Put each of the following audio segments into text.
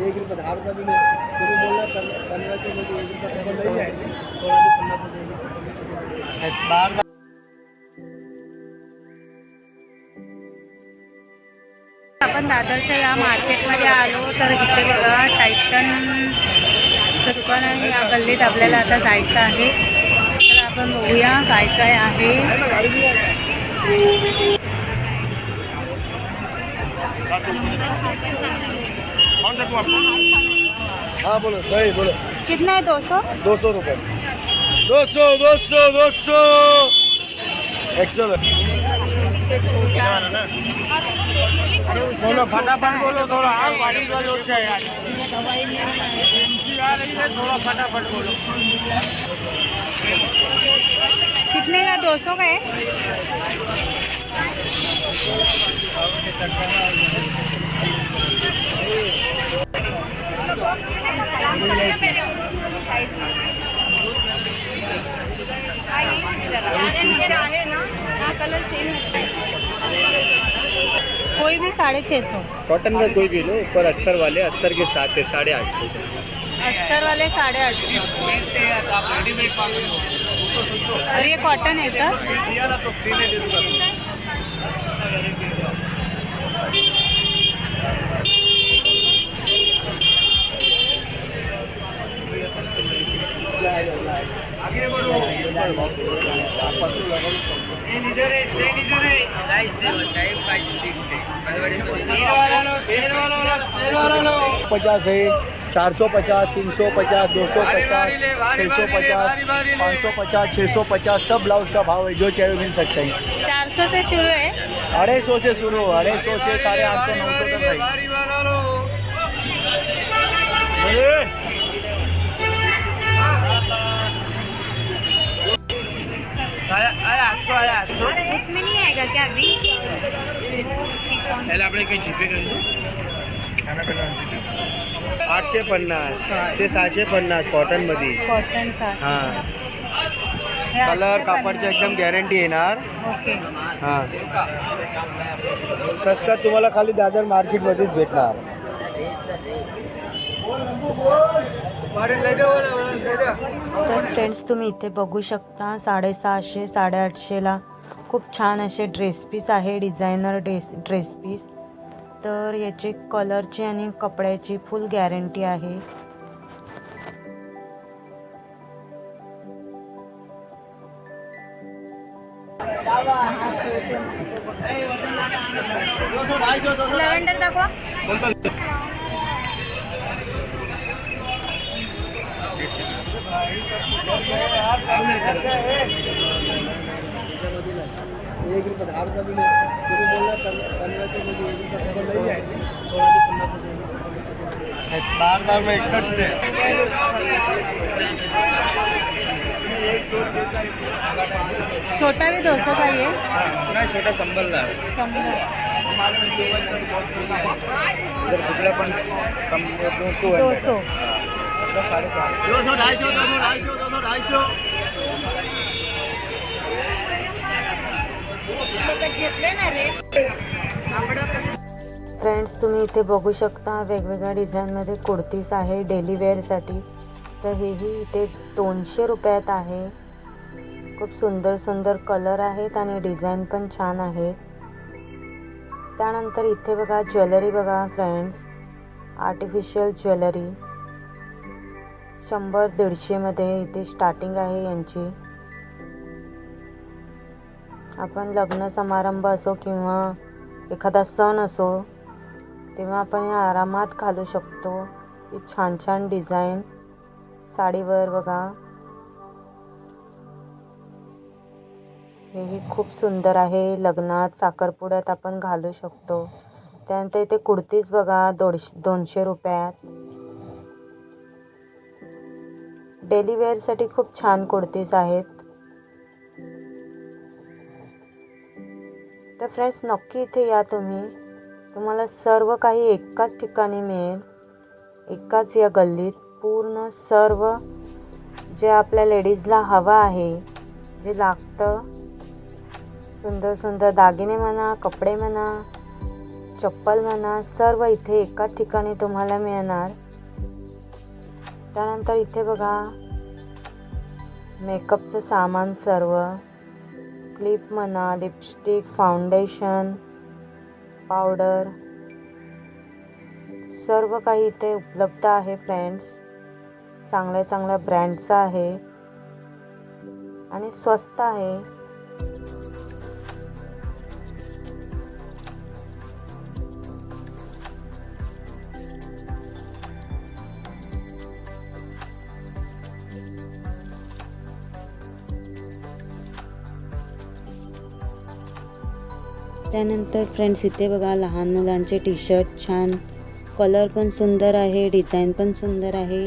एक रुपये दहा रुपये दिले तुम्ही बोलला पं- पंधराचे मध्ये एक रुपये नाही आहे सोळाशे एक रुपये आपण दादरच्या या मार्केटमध्ये आलो तर इथे बघा टायटन चं दुकान आहे. या गल्लीत आपल्याला आता जायचं आहे. तर आपण बघूया काय काय आहे. हाँ बोलो नहीं बोलो। कितना है? दो सौ? दो सौ रुपये दो सौ दो सौ दो सौ। एक सौ बोलो फटाफट बोलो थोड़ा हाँ गाड़ी का ज़ोर से यार। आ रही है थोड़ा फटाफट बोलो। कितने का? दो सौ का है? कोई भी साढ़े छः सौ। कॉटन का कोई भी लो ऊपर अस्तर वाले अस्तर के साथ है साढ़े आठ सौ। अस्तर वाले साढ़े आठ सौ। और ये कॉटन है सर पचास है चार सौ पचास तीन सौ पचास दो सौ पचास छः सौ पचास पाँच सौ पचास छः सौ पचास सब ब्लाउज का भाव है जो चाहिए मिल सकते हैं चार सौ से शुरू है अढ़ाई सौ से शुरू अढ़ाई सौ से साढ़े आठ सौ नौ सौ तक है उसमें नहीं आएगा क्या अभी त्याला આપણે काही જીપે કરીશું आठशे पन्नास ते सहाशे पन्नास कॉटनमध्ये कॉटन सा हां कलर कापडची एकदम गॅरंटी येणार ओके हां स्वस्तात तुम्हाला खाली दादर मार्केटमध्येच भेटणार तर फ्रेंड्स तुम्ही इथे बघू शकता साडेसहाशे साडेआठशेला खूप छान असे ड्रेस पीस आहे डिझायनर ड्रेस ड्रेस पीस तर याची कलरची आणि कपड्याची फुल गॅरंटी आहे. लव्हेंडर दाखवा. एक रुपये दहा रुपये दिले तुम्ही बोलला पं- पंधराचे मध्ये एक रुपये डबल नाही आहे सोळाशे पन्नास रुपये एक रुपये कमी. बार बार में इकसठ से छोटा भी दो सौ का ही है नाही छोटा संबल आहे शंभर इधर कुठला पण सम- दो सौ। दो है सौ दो सौ ढाई सौ दो सौ ढाई सौ दो सौ ढाई सौ फ्रेंड्स तुम्ही इथे बघू शकता वेगवेगळ्या डिझाईनमध्ये कुर्तीज आहे डेली वेअरसाठी तर हेही इथे दोनशे रुपयात आहे. खूप सुंदर सुंदर कलर आहेत आणि डिझाईन पण छान आहेत. त्यानंतर इथे बघा ज्वेलरी बघा फ्रेंड्स आर्टिफिशियल ज्वेलरी शंभर दीडशेमध्ये इथे स्टार्टिंग आहे यांची. आपण लग्न समारंभ असो किंवा एखादा सण असो तेव्हा आपण हे आरामात घालू शकतो. ही छान छान डिझाईन साडीवर बघा. हेही खूप सुंदर आहे. लग्नात साखरपुड्यात आपण घालू शकतो. त्यानंतर इथे कुर्तीज बघा दोडशे दोनशे रुपयात. डेली वेअरसाठी खूप छान कुर्तीज आहेत. तर फ्रेंड्स नक्की इथे या तुम्ही. तुम्हाला सर्व काही एकाच ठिकाणी मिळेल. एकाच या गल्लीत. पूर्ण सर्व जे आपल्या लेडीजला हवं आहे जे लागतं. सुंदर सुंदर दागिने म्हणा कपडे म्हणा चप्पल म्हणा सर्व इथे एकाच ठिकाणी तुम्हाला मिळणार. त्यानंतर इथे बघा. मेकअपचं सामान सर्व. क्लिप म्हणा लिपस्टिक फाउंडेशन पावडर. सर्व काही इथे उपलब्ध आहे फ्रेंड्स. चांगल्या चांगल्या ब्रँडचं आहे. आणि स्वस्त आहे. त्यानंतर फ्रेंड्स इथे बघा लहान मुलांचे टी शर्ट छान. कलर पण सुंदर आहे डिझाईन पण सुंदर आहे.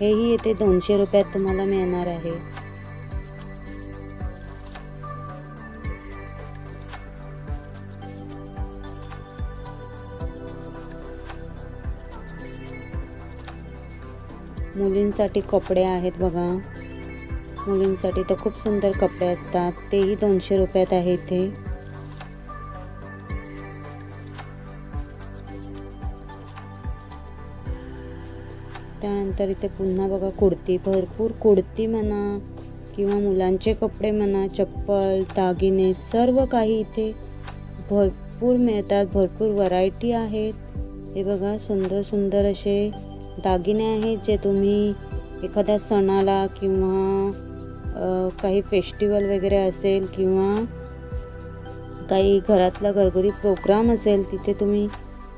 हेही इथे दोनशे रुपयात तुम्हाला मिळणार आहे. मुलींसाठी कपडे आहेत बघा. मुलींसाठी तर खूप सुंदर कपडे असतात. तेही दोनशे रुपयात आहे इथे. तर इथे पुन्हा बघा कुडती भरपूर कुडती म्हणा किंवा मुलांचे कपडे म्हणा चप्पल दागिने सर्व काही इथे भरपूर मिळतात भरपूर व्हरायटी आहेत. हे बघा सुंदर सुंदर असे दागिने आहेत जे तुम्ही एखाद्या सणाला किंवा काही फेस्टिवल वगैरे असेल किंवा काही घरातला घरगुती प्रोग्राम असेल तिथे तुम्ही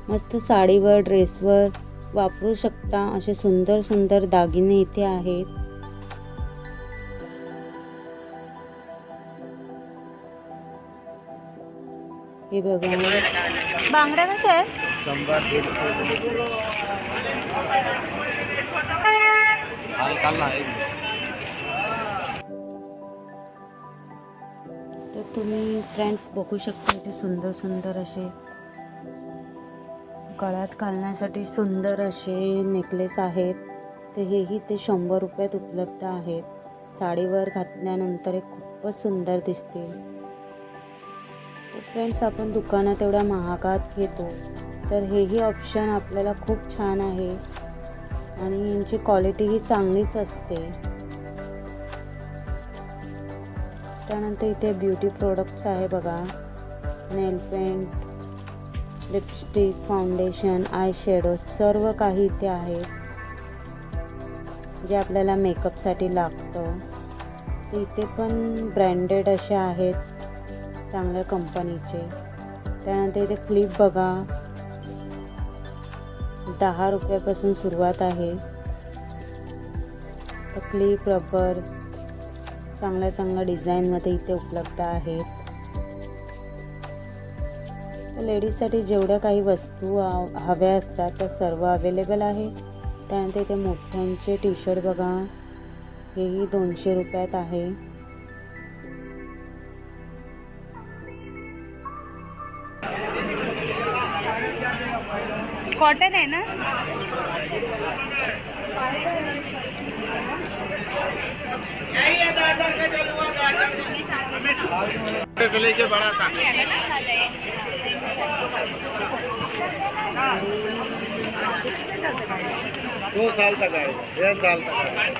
मस्त साडीवर ड्रेसवर वापरू शकता. असे सुंदर सुंदर दागिने इथे आहेत. हे बघा. बांगड्या कशा आहेत? तर तुम्ही फ्रेंड्स बघू शकता इथे सुंदर सुंदर असे गळ्यात घालण्यासाठी सुंदर असे नेकलेस आहेत. तर हेही ते शंभर रुपयात उपलब्ध आहेत. साडीवर घातल्यानंतर एक खूपच सुंदर दिसते फ्रेंड्स आपण दुकानात एवढ्या महागात घेतो. तर हेही ऑप्शन आपल्याला खूप छान आहे. आणि यांची क्वालिटीही चांगलीच असते. त्यानंतर इथे ब्युटी प्रोडक्ट्स आहे बघा. Nail paint lipstick foundation eye shadow सर्व काही इथे आहे. जे आपल्याला मेकअपसाठी लागतं. ते इथे पण ब्रँडेड असे आहेत चांगल्या कंपनीचे त्यानंतर इथे क्लिप बघा. दहा रुपयापासून सुरुवात आहे. तर क्लिप रबर चांगल्या चांगल्या डिझाईनमध्ये इथे उपलब्ध आहेत. लेडीजसाठी जेवढ्या काही वस्तू हव्या असतात त्या सर्व अवेलेबल आहे. त्यानंतर इथे मोठ्यांचे टी शर्ट बघा. हेही दोनशे रुपयात आहे. कॉटन आहे ना? से लेके बड़ा था। हो चालतं काय? हे चालतं काय?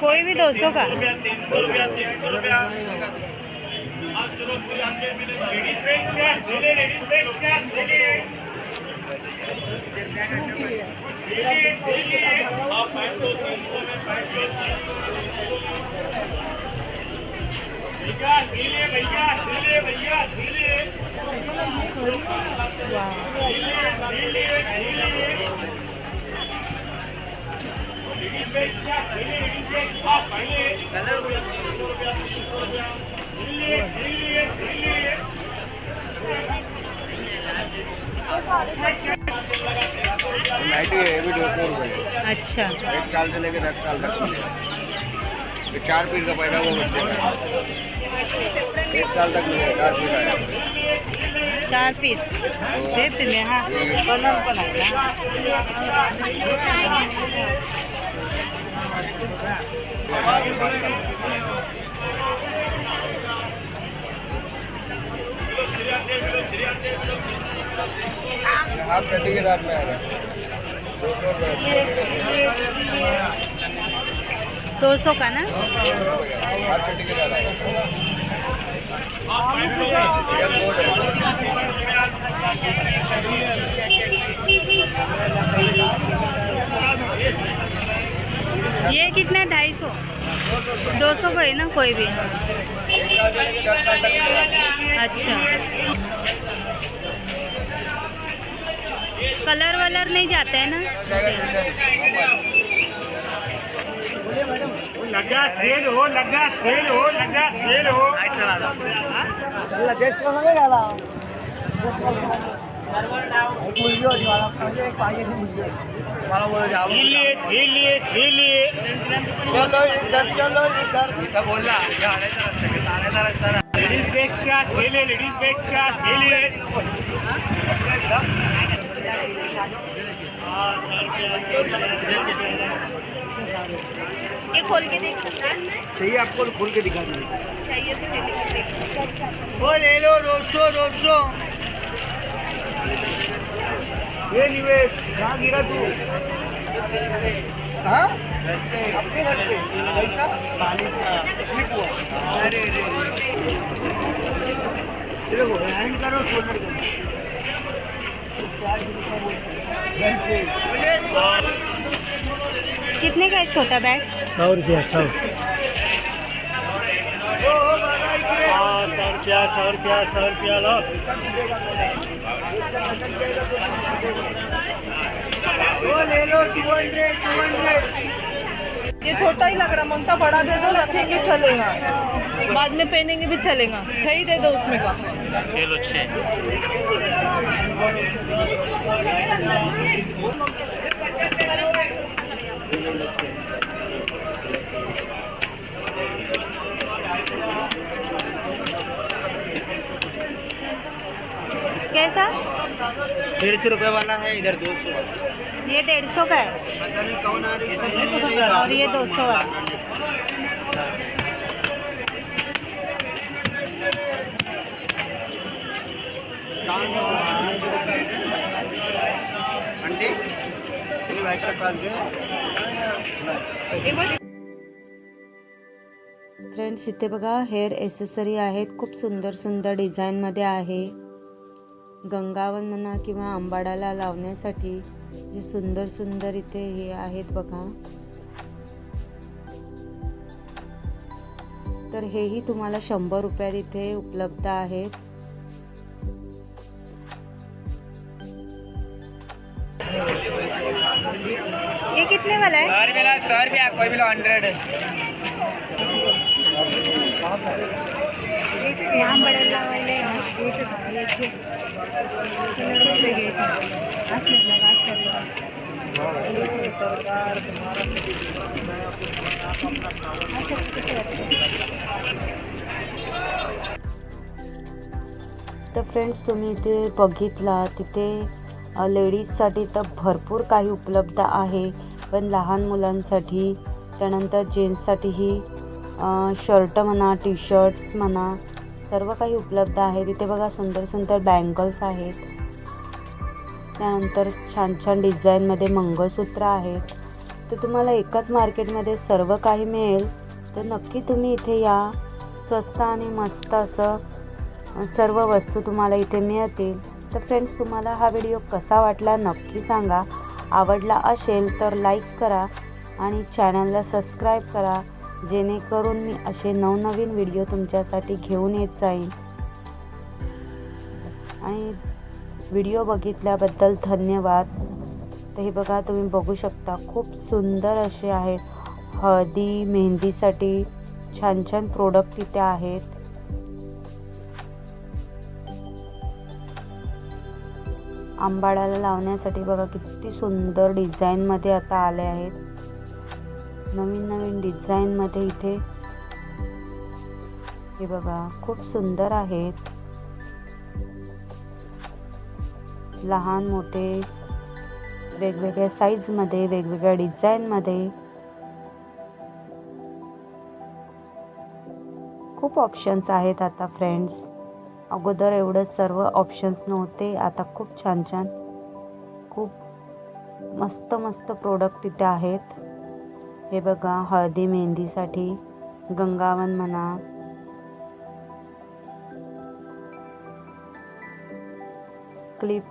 कोई भी दो सौ का नाइटी है ये भी दो सौ रुपये. अच्छा। एक साल से लेकर दस साल तक। ये चार पीस का पैदा हुआ बच्चे का। एक साल तक मिलेगा चार पीस आया चार पीस। देते मी हा। कलर पण आहे ना ये हाफ कटी के रात में आएगा। दो सौ रुपये दो सौ का ना? हाफ कटी के साथ आएगा ये दो सौ ये कितना है? ढाई सौ। दो सौ का है ना कोई भी? एक साल से लेकर दस साल तक मिलेगा अच्छा। कलर वलर नहीं जाता है ना? लेडीज बैग का सेल है लेडीज बैग का सेल है ये खोल के देख सकता है। चाहिए आपको तो खोल के दिखा दूँ चाहिए तो ले वो ले लो दोस्तों दोस्तों ये निवेश कहाँ गिरा तू? हाँ? अपने घर पे। स्लिप हुआ अरे अरे देखो हैंड करो शोल्डर करो। कितने का है छोटा बैग? सौ रुपया सौ सौ रुपया सौ रुपया सौ रुपया लो वो ले लो टू हंड्रेड टू हंड्रेड ये छोटा ही लग रहा ममता बड़ा दे दो रखेंगे चलेगा। बाद में पहनेंगे भी चलेगा। छह ही दे दो उसमें का। कैसा? डेढ़ सौ रुपये वाला है इधर दो सौ ये डेढ़ सौ का है। और ये दो सौ का फ्रेंड्स इथे बघा हेअर एसेसरी आहेत. खूप सुंदर सुंदर डिझाईनमध्ये आहे. गंगावन म्हणा किंवा आंबाडाला लावण्यासाठी जे सुंदर सुंदर इथे हे आहेत बघा. तर हेही तुम्हाला शंभर रुपयात इथे उपलब्ध आहेत. ये कितने वाला है सौ रुपया सौ रुपया कोई भी लो हंड्रेड यहाँ बडा असलेच ना तर फ्रेंड्स तुम्ही इथे बघितला तिथे लेडीजसाठी तर भरपूर काही उपलब्ध आहे. पण लहान मुलांसाठी त्यानंतर जेंट्ससाठीही शर्ट म्हणा टी शर्ट्स म्हणा सर्व काही उपलब्ध आहे. तिथे बघा सुंदर सुंदर बँगल्स आहेत. त्यानंतर छान छान डिझाईनमध्ये मंगळसूत्र आहेत. तर तुम्हाला एकाच मार्केटमध्ये सर्व काही मिळेल. तर नक्की तुम्ही इथे या. स्वस्त आणि मस्त असं सर्व वस्तू तुम्हाला इथे मिळतील. तर फ्रेंड्स तुम्हाला हा व्हिडिओ कसा वाटला नक्की सांगा. आवडला असेल तर लाईक करा आणि चॅनलला सबस्क्राईब करा. जेणेकरून मी असे नवनवीन व्हिडिओ तुमच्यासाठी घेऊन येत जाईन. आणि व्हिडिओ बघितल्याबद्दल धन्यवाद. तर हे बघा तुम्ही बघू शकता खूप सुंदर असे आहेत. हळदी मेहंदीसाठी छान छान प्रोडक्ट इथे आहेत. आंबाड्याला लावण्यासाठी बघा किती सुंदर डिझाईनमध्ये आता आले आहेत. नवीन नवीन डिझाईनमध्ये इथे हे बघा खूप सुंदर आहेत. लहान मोठे वेगवेगळ्या साईजमध्ये वेगवेगळ्या डिझाईनमध्ये खूप ऑप्शन्स आहेत आता फ्रेंड्स अगोदर एवढं सर्व ऑप्शन्स नव्हते आता खूप छान छान खूप मस्त मस्त प्रोडक्ट इथे आहेत. हे बघा हळदी मेहंदीसाठी गंगावन म्हणा. क्लिप.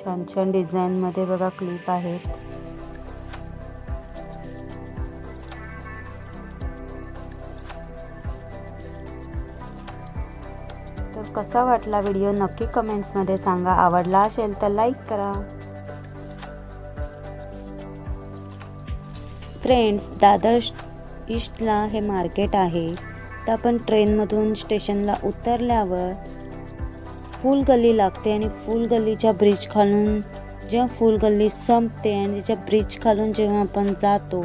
छान छान डिझाईनमध्ये बघा क्लिप आहेत. कसा वाटला व्हिडिओ नक्की कमेंट्समध्ये सांगा. आवडला असेल तर लाईक करा. फ्रेंड्स दादर ईस्टला हे मार्केट आहे. तर आपण ट्रेनमधून स्टेशनला उतरल्यावर फुल गल्ली लागते आणि फुल गल्लीच्या ब्रिज खालून जेव्हा फुल गल्ली संपते आणि त्याच्या ब्रिज खालून जेव्हा आपण जातो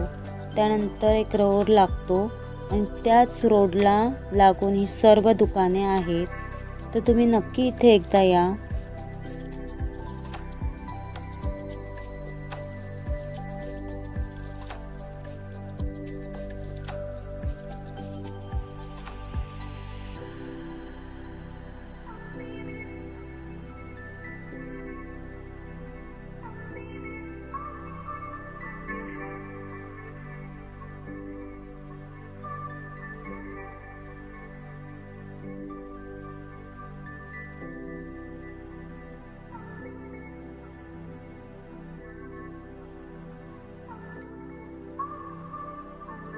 त्यानंतर एक रोड लागतो. आणि त्याच रोडला लागून ही सर्व दुकाने आहेत. तर तुम्ही नक्की इथे एकदा या.